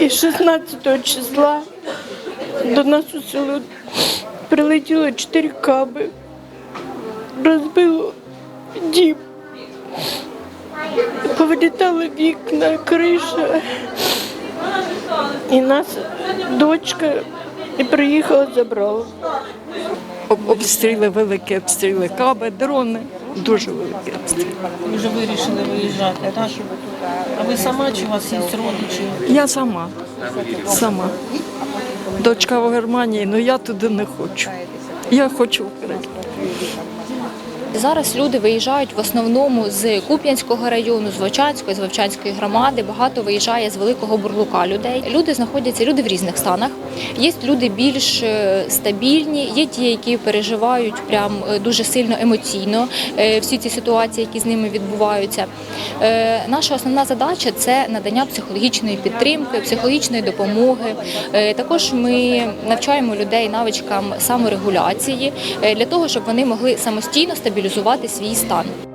І 16 числа до нас у село прилетіло чотири каби, розбило дім, повилітали вікна, криша. І нас дочка приїхала, забрала. Обстріли, великі обстріли, каби, дрони. Дуже велике. Ви вже вирішили виїжджати, так? А ви сама чи у вас є родичі? Я сама. Сама. Дочка в Германії, але я туди не хочу. Я хочу в Україну. Зараз люди виїжджають в основному з Куп'янського району, з Вовчанської, з Вовчанської громади. Багато виїжджає з великого бурлука людей. Люди знаходяться люди в різних станах. Є люди більш е, стабільні, є ті, які переживають прям е, дуже сильно емоційно е, всі ці ситуації, які з ними відбуваються. Наша основна задача це надання психологічної підтримки, психологічної допомоги. Також ми навчаємо людей навичкам саморегуляції для того, щоб вони могли самостійно стабілізувати свій стан.